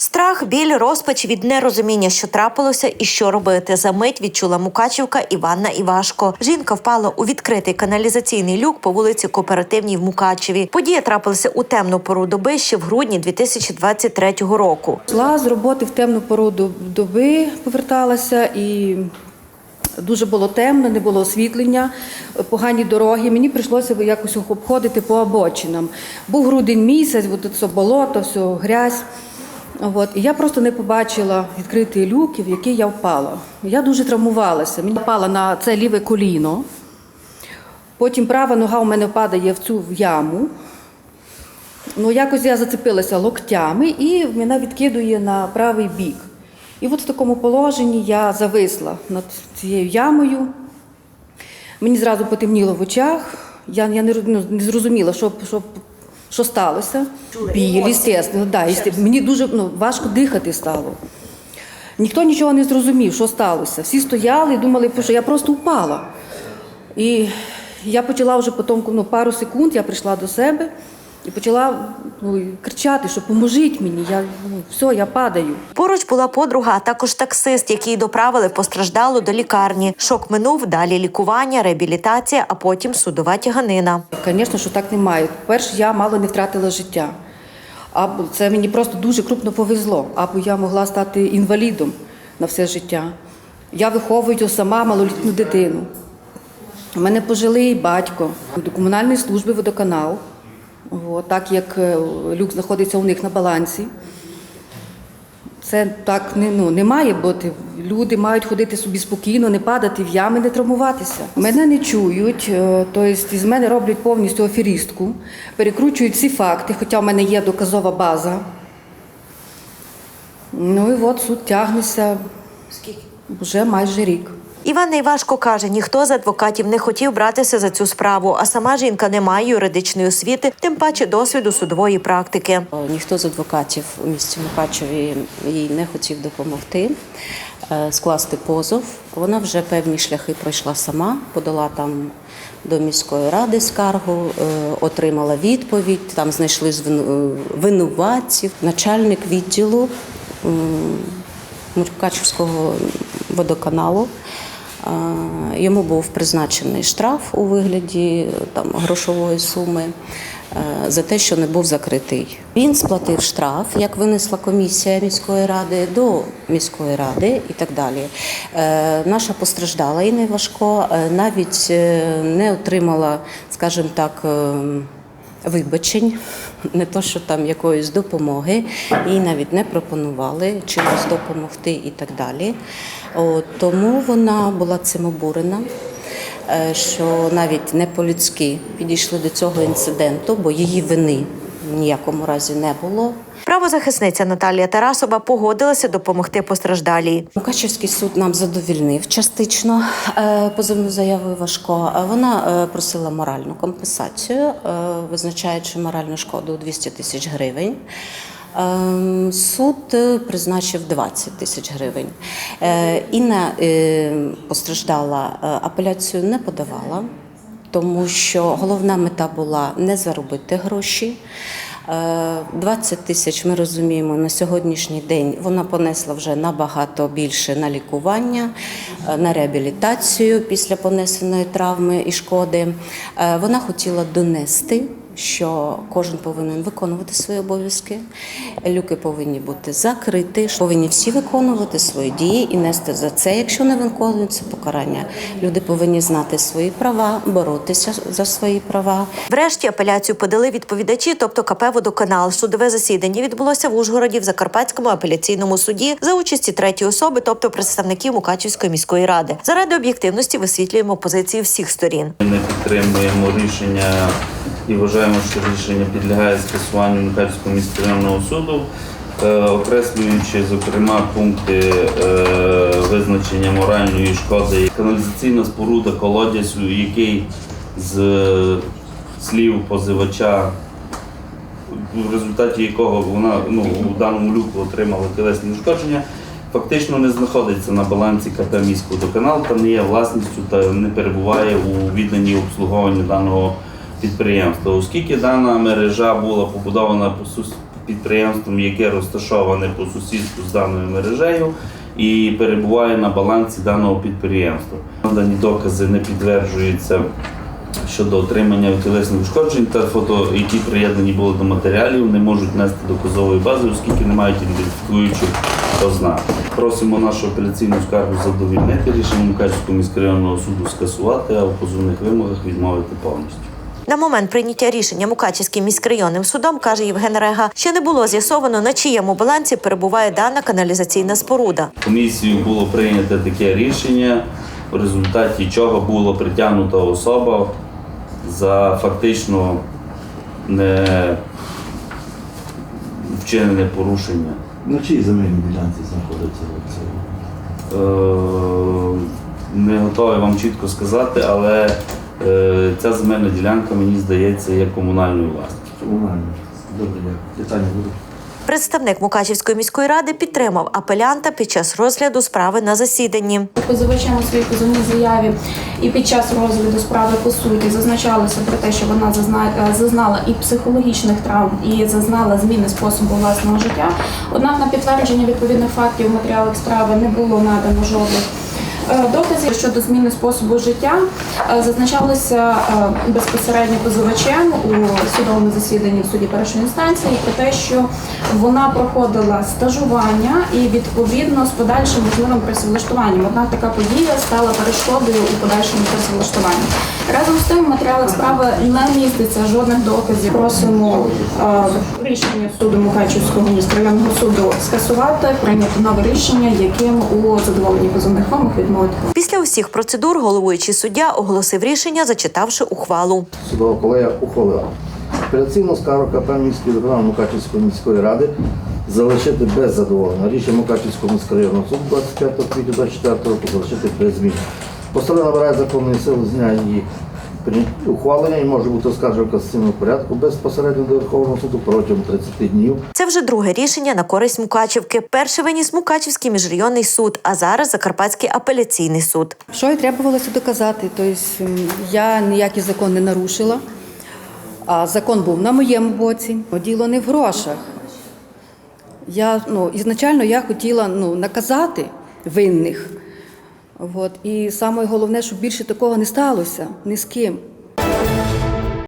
Страх, біль, розпач від нерозуміння, що трапилося, і що робити. За мить відчула Мукачівка Іванна Івашко. Жінка впала у відкритий каналізаційний люк по вулиці Кооперативній в Мукачеві. Подія трапилася у темну пору доби ще в грудні 2023 року. Йшла з роботи в темну пору доби, поверталася і дуже було темно, не було освітлення, погані дороги. Мені прийшлося якось обходити по обочинам. Був грудень місяць, от це болото, все, грязь. От. І я просто не побачила відкритий люк, в який я впала. Я дуже травмувалася. Мені впала на це ліве коліно. Потім права нога у мене падає в цю яму. Ну, якось я зацепилася локтями і мене відкидує на правий бік. І от в такому положенні я зависла над цією ямою. Мені зразу потемніло в очах. Я, я не, ну, не зрозуміла, що, що, що сталося. Біль, звісно, да, естественно. мені дуже ну, важко дихати стало. Ніхто нічого не зрозумів, що сталося. Всі стояли і думали, що я просто впала. І я почала вже потім ну, пару секунд, я прийшла до себе і почала ну, кричати, що поможіть мені, я, ну, все, я падаю. Поруч була подруга, а також таксист, який доправили постраждалу до лікарні. Шок минув, далі лікування, реабілітація, а потім судова тяганина. Звісно, що так немає. Перш я мало не втратила життя. Або це мені просто дуже крупно повезло, або я могла стати інвалідом на все життя. Я виховую сама малолітню дитину. У мене пожилий батько до комунальної служби водоканал, так як е, люк знаходиться у них на балансі. Це так не, ну, не має бути. Люди мають ходити собі спокійно, не падати в ями, не травмуватися. Мене не чують, е, тобто з мене роблять повністю аферістку, перекручують всі факти, хоча в мене є доказова база. Ну і от суд тягнеться вже майже рік. Іванна Івашко каже, ніхто з адвокатів не хотів братися за цю справу, а сама жінка не має юридичної освіти, тим паче досвіду судової практики. Ніхто з адвокатів у місті Мукачеві їй не хотів допомогти е, скласти позов. Вона вже певні шляхи пройшла сама, подала там до міської ради скаргу, е, отримала відповідь. Там знайшли винуватців. Начальник відділу м, Мукачевського водоканалу. Йому був призначений штраф у вигляді там грошової суми е, за те, що не був закритий. Він сплатив штраф, як винесла комісія міської ради до міської ради і так далі. Е, Наша постраждала Інна Важко навіть е, не отримала, скажімо так. Вибачень, не то, що там якоїсь допомоги, їй навіть не пропонували чимось допомогти і так далі. От, тому вона була цим обурена, е, що навіть не по-людськи підійшли до цього інциденту, бо її вини в ніякому разі не було. Правозахисниця Наталія Тарасова погодилася допомогти постраждалій. Мукачевський суд нам задовільнив частично е, позовну заяву Важко. Е, Вона просила моральну компенсацію, визначаючи моральну шкоду у 200 тисяч гривень. Ем, Суд е, призначив 20 тисяч гривень. Е, Інна е, постраждала, апеляцію не подавала, тому що головна мета була не заробити гроші. Е, 20 тисяч ми розуміємо на сьогоднішній день. Вона понесла вже набагато більше на лікування, на реабілітацію після понесеної травми і шкоди. Вона хотіла донести. Що кожен повинен виконувати свої обов'язки, люки повинні бути закриті, повинні всі виконувати свої дії і нести за це, якщо не виконуються покарання. Люди повинні знати свої права, боротися за свої права. Врешті апеляцію подали відповідачі, тобто КП «Водоканал». Судове засідання відбулося в Ужгороді в Закарпатському апеляційному суді за участі третьої особи, тобто представників Мукачівської міської ради. Заради об'єктивності висвітлюємо позиції всіх сторін. Ми не підтримуємо рішення і вважаємо, що рішення підлягає скасуванню Михайлівського міськрайонного суду, е, окреслюючи, зокрема, пункти е, визначення моральної шкоди. Каналізаційна споруда колодязь, який з е, слів позивача, в результаті якого вона ну, у даному люку отримала тілесні ушкодження, фактично не знаходиться на балансі КП «Міськводоканал» та не є власністю та не перебуває у відданні обслуговуванню даного підприємства. Оскільки дана мережа була побудована підприємством, яке розташоване по сусідству з даною мережею і перебуває на балансі даного підприємства. Дані докази не підтверджуються щодо отримання тілесних ушкоджень та фото, які приєднані були до матеріалів, не можуть нести доказової бази, оскільки не мають ідентифікуючих ознак. Просимо нашу апеляційну скаргу задовільнити рішення Мукачівського міськрайонного суду скасувати, а в позовних вимогах відмовити повністю. На момент прийняття рішення Мукачівським міськрайонним судом, каже Євген Рега, ще не було з'ясовано, на чиєму балансі перебуває дана каналізаційна споруда. Комісією було прийнято таке рішення, в результаті чого було притягнута особа за фактично не вчинене порушення. На чиїй земельній ділянці знаходиться це? Е, Не готовий вам чітко сказати, але ця земельна ділянка, мені здається, є комунальною власністю. Комунальне. Добре, дякую. Питання будуть? Представник Мукачівської міської ради підтримав апелянта під час розгляду справи на засіданні. Позивачем у своїй позовній заяві і під час розгляду справи по суті зазначалося про те, що вона е, зазнала і психологічних травм, і зазнала зміни способу власного життя. Однак на підтвердження відповідних фактів в матеріалах справи не було надано жодних. Е, Доказів щодо зміни способу життя е, зазначалося е, безпосередньо позивачем у судовому засіданні в суді першої інстанції про те, що вона проходила стажування і відповідно з подальшим можливим працевлаштуванням. Однак така подія стала перешкодою у подальшому працевлаштуванні. Разом з тим, в матеріалах справи не міститься жодних доказів. Просимо е, рішення суду Мукачівського міськрайонного суду скасувати, прийняти нове рішення, яким у задоволенні позовних вимог відмовити. Після усіх процедур головуючий суддя оголосив рішення, зачитавши ухвалу. Судова колегія ухвалила. Апеляційну скаргу КП міської виконання Мукачівської міської ради залишити без задоволення. Рішення Мукачівського міськрайонного суду 25 квітня 24 року залишити без змін. Постанова набирає законної сили з дня її ухвалення і може бути оскаржена в касаційному порядку безпосередньо до Верховного суду протягом 30 днів Це вже друге рішення на користь Мукачівки. Перше виніс Мукачівський міжрайонний суд, а зараз Закарпатський апеляційний суд. Що і требувалося доказати? Тобто я ніякий закон не нарушила, а закон був на моєму боці. Діло не в грошах. Я, ну, ізначально я хотіла ну, наказати винних. От. І саме головне, щоб більше такого не сталося ні з ким.